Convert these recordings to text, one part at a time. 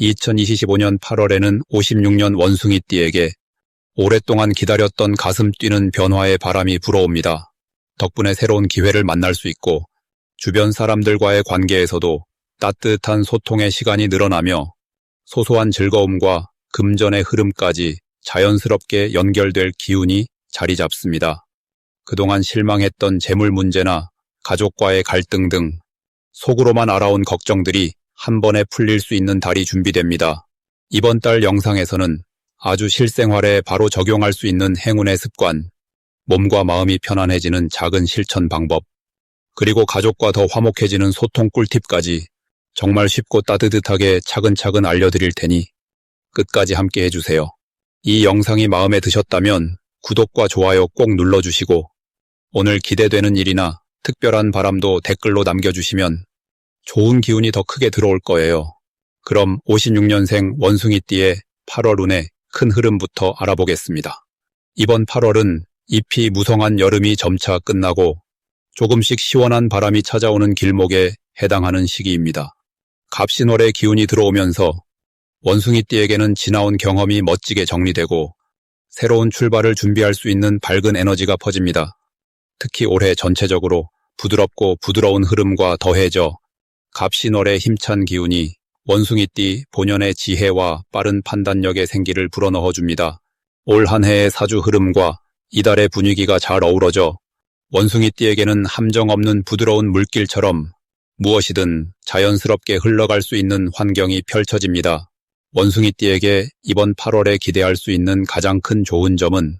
2025년 8월에는 56년 원숭이띠에게 오랫동안 기다렸던 가슴 뛰는 변화의 바람이 불어옵니다. 덕분에 새로운 기회를 만날 수 있고 주변 사람들과의 관계에서도 따뜻한 소통의 시간이 늘어나며 소소한 즐거움과 금전의 흐름까지 자연스럽게 연결될 기운이 자리 잡습니다. 그동안 실망했던 재물 문제나 가족과의 갈등 등 속으로만 알아온 걱정들이 한 번에 풀릴 수 있는 달이 준비됩니다. 이번 달 영상에서는 아주 실생활에 바로 적용할 수 있는 행운의 습관, 몸과 마음이 편안해지는 작은 실천 방법, 그리고 가족과 더 화목해지는 소통 꿀팁까지 정말 쉽고 따뜻하게 차근차근 알려드릴 테니 끝까지 함께 해주세요. 이 영상이 마음에 드셨다면 구독과 좋아요 꼭 눌러주시고 오늘 기대되는 일이나 특별한 바람도 댓글로 남겨주시면 좋은 기운이 더 크게 들어올 거예요. 그럼 56년생 원숭이띠의 8월 운의 큰 흐름부터 알아보겠습니다. 이번 8월은 잎이 무성한 여름이 점차 끝나고 조금씩 시원한 바람이 찾아오는 길목에 해당하는 시기입니다. 갑신월의 기운이 들어오면서 원숭이띠에게는 지나온 경험이 멋지게 정리되고 새로운 출발을 준비할 수 있는 밝은 에너지가 퍼집니다. 특히 올해 전체적으로 부드럽고 부드러운 흐름과 더해져 갑신월의 힘찬 기운이 원숭이띠 본연의 지혜와 빠른 판단력의 생기를 불어넣어 줍니다. 올 한 해의 사주 흐름과 이달의 분위기가 잘 어우러져 원숭이띠에게는 함정 없는 부드러운 물길처럼 무엇이든 자연스럽게 흘러갈 수 있는 환경이 펼쳐집니다. 원숭이띠에게 이번 8월에 기대할 수 있는 가장 큰 좋은 점은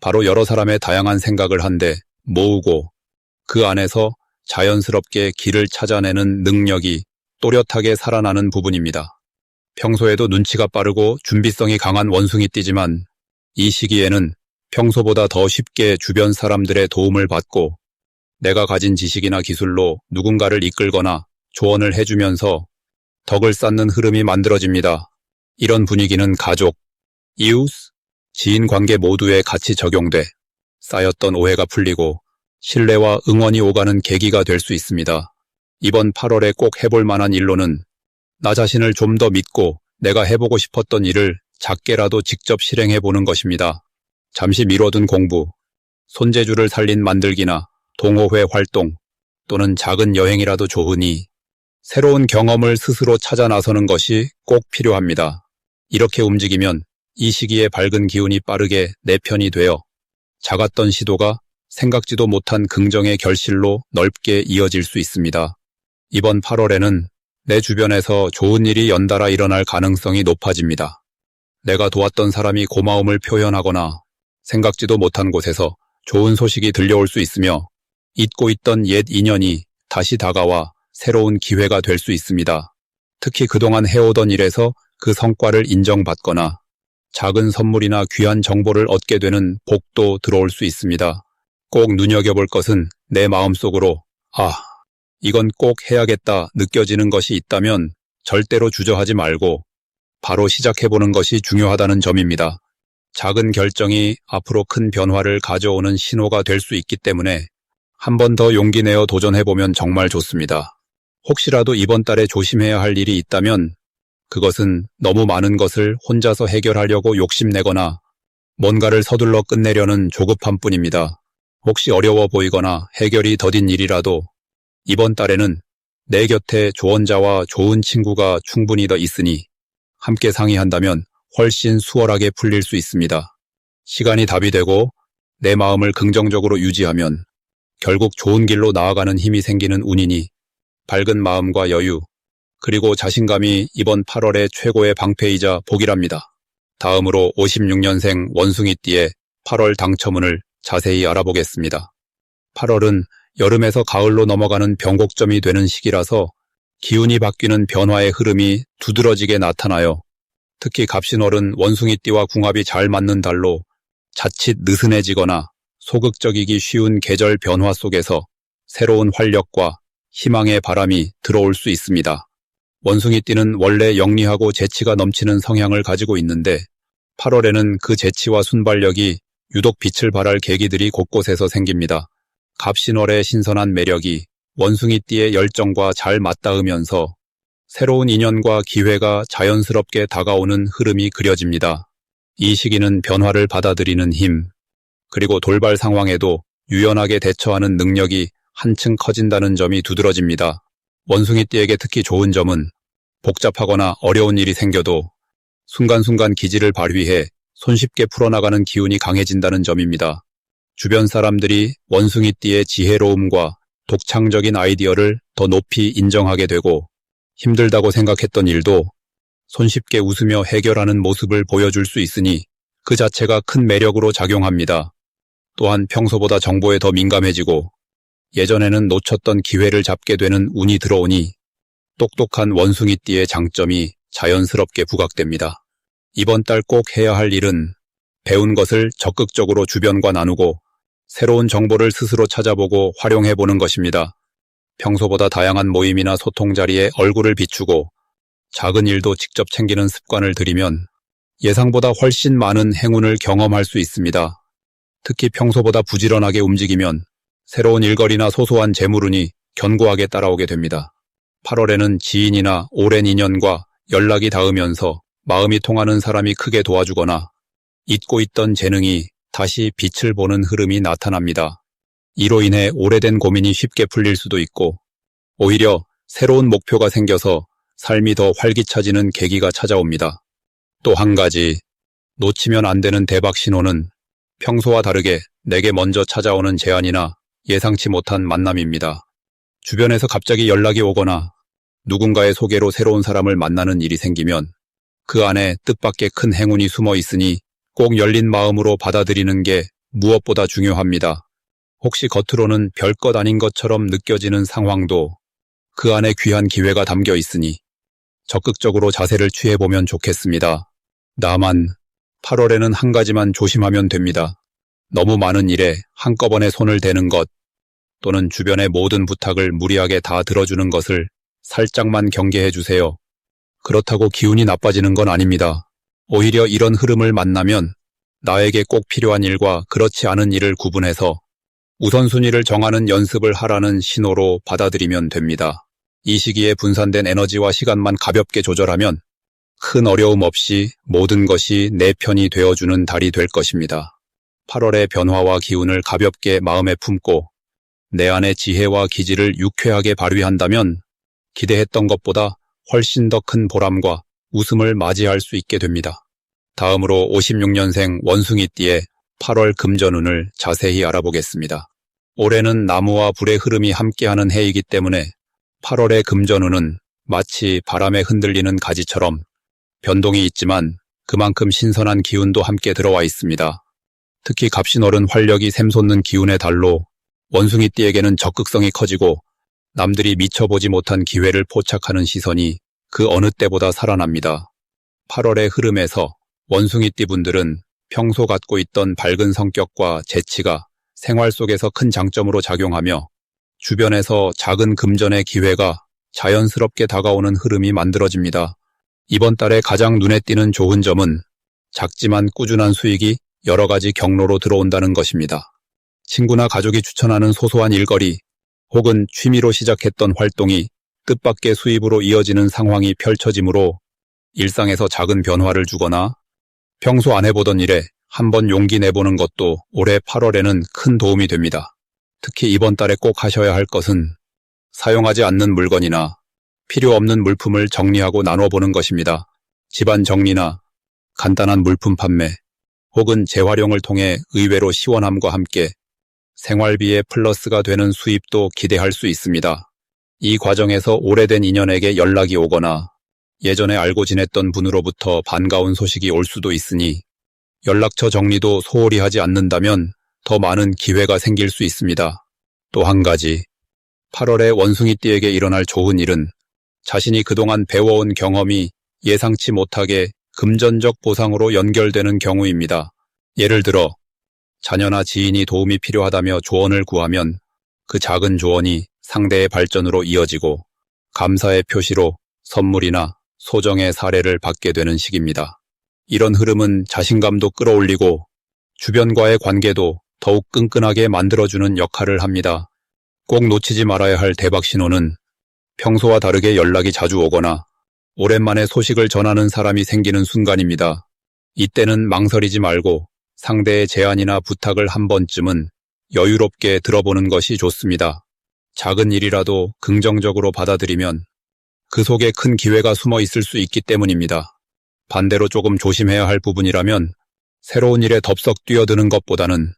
바로 여러 사람의 다양한 생각을 한데 모으고 그 안에서 자연스럽게 길을 찾아내는 능력이 또렷하게 살아나는 부분입니다. 평소에도 눈치가 빠르고 준비성이 강한 원숭이 띠지만 이 시기에는 평소보다 더 쉽게 주변 사람들의 도움을 받고 내가 가진 지식이나 기술로 누군가를 이끌거나 조언을 해주면서 덕을 쌓는 흐름이 만들어집니다. 이런 분위기는 가족, 이웃, 지인 관계 모두에 같이 적용돼 쌓였던 오해가 풀리고 신뢰와 응원이 오가는 계기가 될 수 있습니다. 이번 8월에 꼭 해볼 만한 일로는 나 자신을 좀 더 믿고 내가 해보고 싶었던 일을 작게라도 직접 실행해 보는 것입니다. 잠시 미뤄둔 공부, 손재주를 살린 만들기나 동호회 활동 또는 작은 여행이라도 좋으니 새로운 경험을 스스로 찾아 나서는 것이 꼭 필요합니다. 이렇게 움직이면 이 시기에 밝은 기운이 빠르게 내 편이 되어 작았던 시도가 생각지도 못한 긍정의 결실로 넓게 이어질 수 있습니다. 이번 8월에는 내 주변에서 좋은 일이 연달아 일어날 가능성이 높아집니다. 내가 도왔던 사람이 고마움을 표현하거나 생각지도 못한 곳에서 좋은 소식이 들려올 수 있으며 잊고 있던 옛 인연이 다시 다가와 새로운 기회가 될 수 있습니다. 특히 그동안 해오던 일에서 그 성과를 인정받거나 작은 선물이나 귀한 정보를 얻게 되는 복도 들어올 수 있습니다. 꼭 눈여겨볼 것은 내 마음속으로 아, 이건 꼭 해야겠다 느껴지는 것이 있다면 절대로 주저하지 말고 바로 시작해보는 것이 중요하다는 점입니다. 작은 결정이 앞으로 큰 변화를 가져오는 신호가 될 수 있기 때문에 한 번 더 용기 내어 도전해보면 정말 좋습니다. 혹시라도 이번 달에 조심해야 할 일이 있다면 그것은 너무 많은 것을 혼자서 해결하려고 욕심내거나 뭔가를 서둘러 끝내려는 조급함 뿐입니다. 혹시 어려워 보이거나 해결이 더딘 일이라도 이번 달에는 내 곁에 조언자와 좋은 친구가 충분히 더 있으니 함께 상의한다면 훨씬 수월하게 풀릴 수 있습니다. 시간이 답이 되고 내 마음을 긍정적으로 유지하면 결국 좋은 길로 나아가는 힘이 생기는 운이니 밝은 마음과 여유, 그리고 자신감이 이번 8월의 최고의 방패이자 복이랍니다. 다음으로 56년생 원숭이띠의 8월 당첨운을 자세히 알아보겠습니다. 8월은 여름에서 가을로 넘어가는 변곡점이 되는 시기라서 기운이 바뀌는 변화의 흐름이 두드러지게 나타나요. 특히 갑신월은 원숭이띠와 궁합이 잘 맞는 달로 자칫 느슨해지거나 소극적이기 쉬운 계절 변화 속에서 새로운 활력과 희망의 바람이 들어올 수 있습니다. 원숭이띠는 원래 영리하고 재치가 넘치는 성향을 가지고 있는데 8월에는 그 재치와 순발력이 유독 빛을 발할 계기들이 곳곳에서 생깁니다. 갑신월의 신선한 매력이 원숭이띠의 열정과 잘 맞닿으면서 새로운 인연과 기회가 자연스럽게 다가오는 흐름이 그려집니다. 이 시기는 변화를 받아들이는 힘, 그리고 돌발 상황에도 유연하게 대처하는 능력이 한층 커진다는 점이 두드러집니다. 원숭이띠에게 특히 좋은 점은 복잡하거나 어려운 일이 생겨도 순간순간 기지를 발휘해 손쉽게 풀어나가는 기운이 강해진다는 점입니다. 주변 사람들이 원숭이띠의 지혜로움과 독창적인 아이디어를 더 높이 인정하게 되고 힘들다고 생각했던 일도 손쉽게 웃으며 해결하는 모습을 보여줄 수 있으니 그 자체가 큰 매력으로 작용합니다. 또한 평소보다 정보에 더 민감해지고 예전에는 놓쳤던 기회를 잡게 되는 운이 들어오니 똑똑한 원숭이띠의 장점이 자연스럽게 부각됩니다. 이번 달 꼭 해야 할 일은 배운 것을 적극적으로 주변과 나누고 새로운 정보를 스스로 찾아보고 활용해 보는 것입니다. 평소보다 다양한 모임이나 소통 자리에 얼굴을 비추고 작은 일도 직접 챙기는 습관을 들이면 예상보다 훨씬 많은 행운을 경험할 수 있습니다. 특히 평소보다 부지런하게 움직이면 새로운 일거리나 소소한 재물운이 견고하게 따라오게 됩니다. 8월에는 지인이나 오랜 인연과 연락이 닿으면서 마음이 통하는 사람이 크게 도와주거나 잊고 있던 재능이 다시 빛을 보는 흐름이 나타납니다. 이로 인해 오래된 고민이 쉽게 풀릴 수도 있고 오히려 새로운 목표가 생겨서 삶이 더 활기차지는 계기가 찾아옵니다. 또 한 가지 놓치면 안 되는 대박 신호는 평소와 다르게 내게 먼저 찾아오는 제안이나 예상치 못한 만남입니다. 주변에서 갑자기 연락이 오거나 누군가의 소개로 새로운 사람을 만나는 일이 생기면 그 안에 뜻밖의 큰 행운이 숨어 있으니 꼭 열린 마음으로 받아들이는 게 무엇보다 중요합니다. 혹시 겉으로는 별것 아닌 것처럼 느껴지는 상황도 그 안에 귀한 기회가 담겨 있으니 적극적으로 자세를 취해보면 좋겠습니다. 다만 8월에는 한 가지만 조심하면 됩니다. 너무 많은 일에 한꺼번에 손을 대는 것 또는 주변의 모든 부탁을 무리하게 다 들어주는 것을 살짝만 경계해 주세요. 그렇다고 기운이 나빠지는 건 아닙니다. 오히려 이런 흐름을 만나면 나에게 꼭 필요한 일과 그렇지 않은 일을 구분해서 우선순위를 정하는 연습을 하라는 신호로 받아들이면 됩니다. 이 시기에 분산된 에너지와 시간만 가볍게 조절하면 큰 어려움 없이 모든 것이 내 편이 되어주는 달이 될 것입니다. 8월의 변화와 기운을 가볍게 마음에 품고 내 안의 지혜와 기질을 유쾌하게 발휘한다면 기대했던 것보다 훨씬 더 큰 보람과 웃음을 맞이할 수 있게 됩니다. 다음으로 56년생 원숭이띠의 8월 금전운을 자세히 알아보겠습니다. 올해는 나무와 불의 흐름이 함께하는 해이기 때문에 8월의 금전운은 마치 바람에 흔들리는 가지처럼 변동이 있지만 그만큼 신선한 기운도 함께 들어와 있습니다. 특히 오른 활력이 샘솟는 기운의 달로 원숭이띠에게는 적극성이 커지고 남들이 미쳐보지 못한 기회를 포착하는 시선이 그 어느 때보다 살아납니다. 8월의 흐름에서 원숭이띠 분들은 평소 갖고 있던 밝은 성격과 재치가 생활 속에서 큰 장점으로 작용하며 주변에서 작은 금전의 기회가 자연스럽게 다가오는 흐름이 만들어집니다. 이번 달에 가장 눈에 띄는 좋은 점은 작지만 꾸준한 수익이 여러 가지 경로로 들어온다는 것입니다. 친구나 가족이 추천하는 소소한 일거리 혹은 취미로 시작했던 활동이 뜻밖의 수입으로 이어지는 상황이 펼쳐지므로 일상에서 작은 변화를 주거나 평소 안 해보던 일에 한번 용기 내보는 것도 올해 8월에는 큰 도움이 됩니다. 특히 이번 달에 꼭 하셔야 할 것은 사용하지 않는 물건이나 필요 없는 물품을 정리하고 나눠보는 것입니다. 집안 정리나 간단한 물품 판매 혹은 재활용을 통해 의외로 시원함과 함께 생활비에 플러스가 되는 수입도 기대할 수 있습니다. 이 과정에서 오래된 인연에게 연락이 오거나 예전에 알고 지냈던 분으로부터 반가운 소식이 올 수도 있으니 연락처 정리도 소홀히 하지 않는다면 더 많은 기회가 생길 수 있습니다. 또 한 가지, 8월에 원숭이띠에게 일어날 좋은 일은 자신이 그동안 배워온 경험이 예상치 못하게 금전적 보상으로 연결되는 경우입니다. 예를 들어 자녀나 지인이 도움이 필요하다며 조언을 구하면 그 작은 조언이 상대의 발전으로 이어지고 감사의 표시로 선물이나 소정의 사례를 받게 되는 시기입니다. 이런 흐름은 자신감도 끌어올리고 주변과의 관계도 더욱 끈끈하게 만들어주는 역할을 합니다. 꼭 놓치지 말아야 할 대박 신호는 평소와 다르게 연락이 자주 오거나 오랜만에 소식을 전하는 사람이 생기는 순간입니다. 이때는 망설이지 말고 상대의 제안이나 부탁을 한 번쯤은 여유롭게 들어보는 것이 좋습니다. 작은 일이라도 긍정적으로 받아들이면 그 속에 큰 기회가 숨어 있을 수 있기 때문입니다. 반대로 조금 조심해야 할 부분이라면 새로운 일에 덥석 뛰어드는 것보다는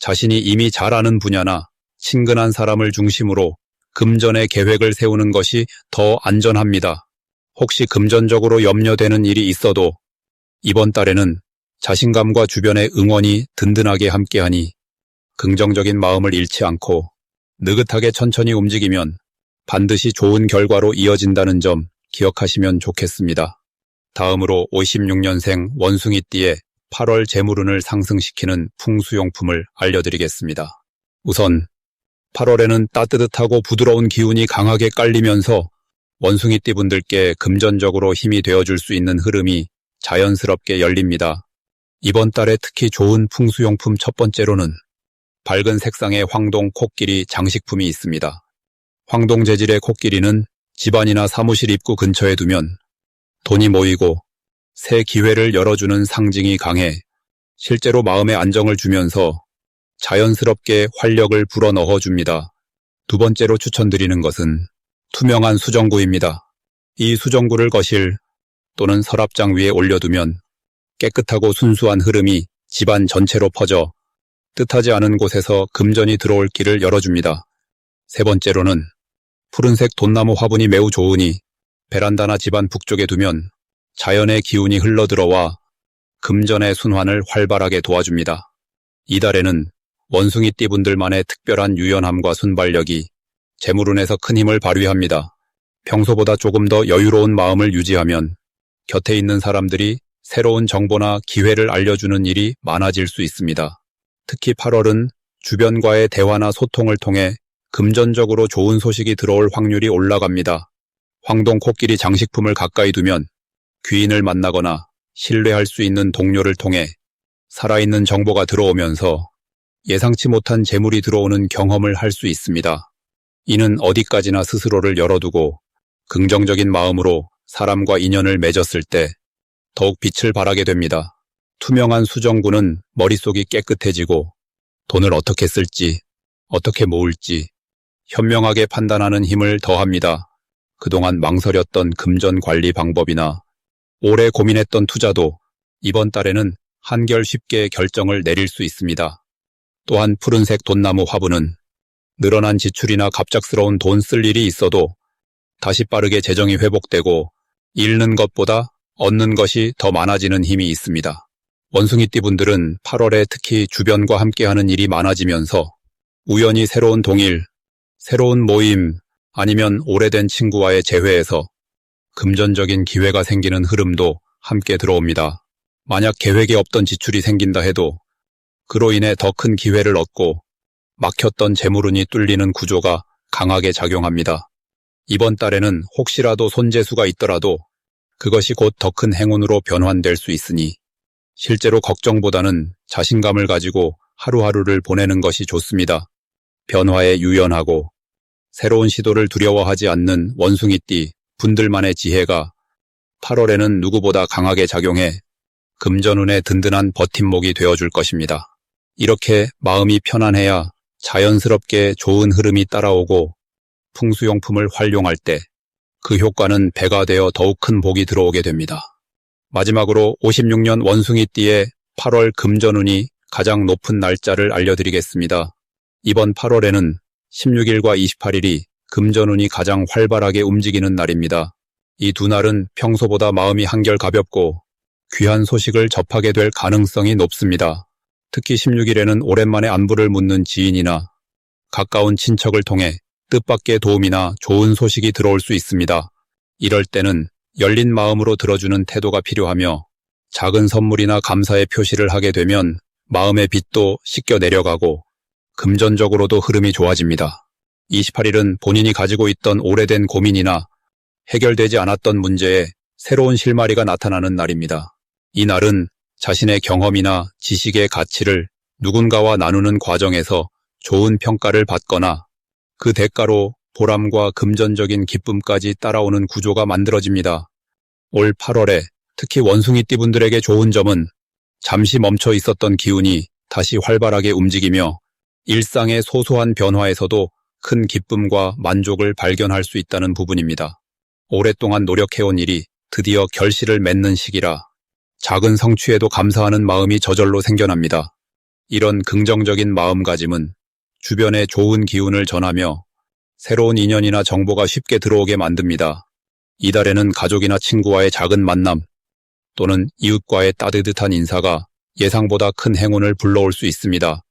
자신이 이미 잘 아는 분야나 친근한 사람을 중심으로 금전의 계획을 세우는 것이 더 안전합니다. 혹시 금전적으로 염려되는 일이 있어도 이번 달에는 자신감과 주변의 응원이 든든하게 함께하니 긍정적인 마음을 잃지 않고 느긋하게 천천히 움직이면 반드시 좋은 결과로 이어진다는 점 기억하시면 좋겠습니다. 다음으로 56년생 원숭이띠의 8월 재물운을 상승시키는 풍수용품을 알려드리겠습니다. 우선 8월에는 따뜻하고 부드러운 기운이 강하게 깔리면서 원숭이띠 분들께 금전적으로 힘이 되어줄 수 있는 흐름이 자연스럽게 열립니다. 이번 달에 특히 좋은 풍수용품 첫 번째로는 밝은 색상의 황동 코끼리 장식품이 있습니다. 황동 재질의 코끼리는 집안이나 사무실 입구 근처에 두면 돈이 모이고 새 기회를 열어주는 상징이 강해 실제로 마음의 안정을 주면서 자연스럽게 활력을 불어넣어 줍니다. 두 번째로 추천드리는 것은 투명한 수정구입니다. 이 수정구를 거실 또는 서랍장 위에 올려두면 깨끗하고 순수한 흐름이 집안 전체로 퍼져 뜻하지 않은 곳에서 금전이 들어올 길을 열어줍니다. 세 번째로는 푸른색 돈나무 화분이 매우 좋으니 베란다나 집안 북쪽에 두면 자연의 기운이 흘러들어와 금전의 순환을 활발하게 도와줍니다. 이달에는 원숭이 띠 분들만의 특별한 유연함과 순발력이 재물운에서 큰 힘을 발휘합니다. 평소보다 조금 더 여유로운 마음을 유지하면 곁에 있는 사람들이 새로운 정보나 기회를 알려주는 일이 많아질 수 있습니다. 특히 8월은 주변과의 대화나 소통을 통해 금전적으로 좋은 소식이 들어올 확률이 올라갑니다. 황동 코끼리 장식품을 가까이 두면 귀인을 만나거나 신뢰할 수 있는 동료를 통해 살아있는 정보가 들어오면서 예상치 못한 재물이 들어오는 경험을 할 수 있습니다. 이는 어디까지나 스스로를 열어두고 긍정적인 마음으로 사람과 인연을 맺었을 때 더욱 빛을 발하게 됩니다. 투명한 수정구는 머릿속이 깨끗해지고 돈을 어떻게 쓸지, 어떻게 모을지 현명하게 판단하는 힘을 더합니다. 그동안 망설였던 금전 관리 방법이나 오래 고민했던 투자도 이번 달에는 한결 쉽게 결정을 내릴 수 있습니다. 또한 푸른색 돈나무 화분은 늘어난 지출이나 갑작스러운 돈 쓸 일이 있어도 다시 빠르게 재정이 회복되고 잃는 것보다 얻는 것이 더 많아지는 힘이 있습니다. 원숭이띠 분들은 8월에 특히 주변과 함께하는 일이 많아지면서 우연히 새로운 동일, 새로운 모임 아니면 오래된 친구와의 재회에서 금전적인 기회가 생기는 흐름도 함께 들어옵니다. 만약 계획에 없던 지출이 생긴다 해도 그로 인해 더 큰 기회를 얻고 막혔던 재물운이 뚫리는 구조가 강하게 작용합니다. 이번 달에는 혹시라도 손재수가 있더라도 그것이 곧 더 큰 행운으로 변환될 수 있으니 실제로 걱정보다는 자신감을 가지고 하루하루를 보내는 것이 좋습니다. 변화에 유연하고 새로운 시도를 두려워하지 않는 원숭이띠 분들만의 지혜가 8월에는 누구보다 강하게 작용해 금전운의 든든한 버팀목이 되어줄 것입니다. 이렇게 마음이 편안해야 자연스럽게 좋은 흐름이 따라오고 풍수용품을 활용할 때 그 효과는 배가 되어 더욱 큰 복이 들어오게 됩니다. 마지막으로 56년 원숭이띠의 8월 금전운이 가장 높은 날짜를 알려드리겠습니다. 이번 8월에는 16일과 28일이 금전운이 가장 활발하게 움직이는 날입니다. 이 두 날은 평소보다 마음이 한결 가볍고 귀한 소식을 접하게 될 가능성이 높습니다. 특히 16일에는 오랜만에 안부를 묻는 지인이나 가까운 친척을 통해 뜻밖의 도움이나 좋은 소식이 들어올 수 있습니다. 이럴 때는 열린 마음으로 들어주는 태도가 필요하며 작은 선물이나 감사의 표시를 하게 되면 마음의 빛도 씻겨 내려가고 금전적으로도 흐름이 좋아집니다. 28일은 본인이 가지고 있던 오래된 고민이나 해결되지 않았던 문제에 새로운 실마리가 나타나는 날입니다. 이 날은 자신의 경험이나 지식의 가치를 누군가와 나누는 과정에서 좋은 평가를 받거나 그 대가로 보람과 금전적인 기쁨까지 따라오는 구조가 만들어집니다. 올 8월에 특히 원숭이 띠 분들에게 좋은 점은 잠시 멈춰 있었던 기운이 다시 활발하게 움직이며 일상의 소소한 변화에서도 큰 기쁨과 만족을 발견할 수 있다는 부분입니다. 오랫동안 노력해온 일이 드디어 결실을 맺는 시기라 작은 성취에도 감사하는 마음이 저절로 생겨납니다. 이런 긍정적인 마음가짐은 주변에 좋은 기운을 전하며 새로운 인연이나 정보가 쉽게 들어오게 만듭니다. 이달에는 가족이나 친구와의 작은 만남 또는 이웃과의 따뜻한 인사가 예상보다 큰 행운을 불러올 수 있습니다.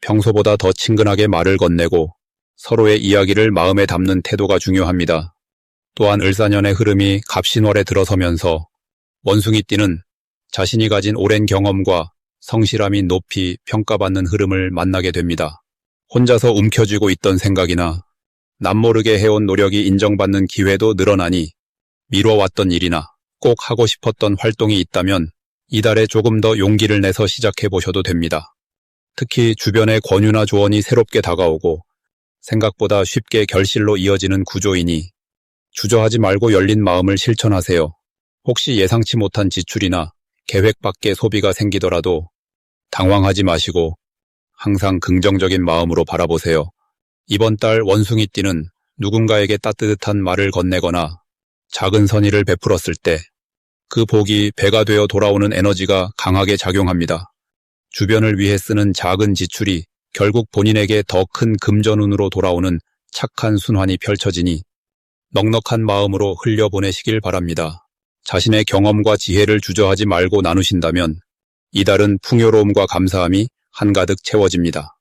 평소보다 더 친근하게 말을 건네고 서로의 이야기를 마음에 담는 태도가 중요합니다. 또한 을사년의 흐름이 갑신월에 들어서면서 원숭이띠는 자신이 가진 오랜 경험과 성실함이 높이 평가받는 흐름을 만나게 됩니다. 혼자서 움켜쥐고 있던 생각이나 남모르게 해온 노력이 인정받는 기회도 늘어나니 미뤄왔던 일이나 꼭 하고 싶었던 활동이 있다면 이달에 조금 더 용기를 내서 시작해 보셔도 됩니다. 특히 주변의 권유나 조언이 새롭게 다가오고 생각보다 쉽게 결실로 이어지는 구조이니 주저하지 말고 열린 마음을 실천하세요. 혹시 예상치 못한 지출이나 계획 밖의 소비가 생기더라도 당황하지 마시고 항상 긍정적인 마음으로 바라보세요. 이번 달 원숭이띠는 누군가에게 따뜻한 말을 건네거나 작은 선의를 베풀었을 때 그 복이 배가 되어 돌아오는 에너지가 강하게 작용합니다. 주변을 위해 쓰는 작은 지출이 결국 본인에게 더 큰 금전운으로 돌아오는 착한 순환이 펼쳐지니 넉넉한 마음으로 흘려보내시길 바랍니다. 자신의 경험과 지혜를 주저하지 말고 나누신다면 이달은 풍요로움과 감사함이 한가득 채워집니다.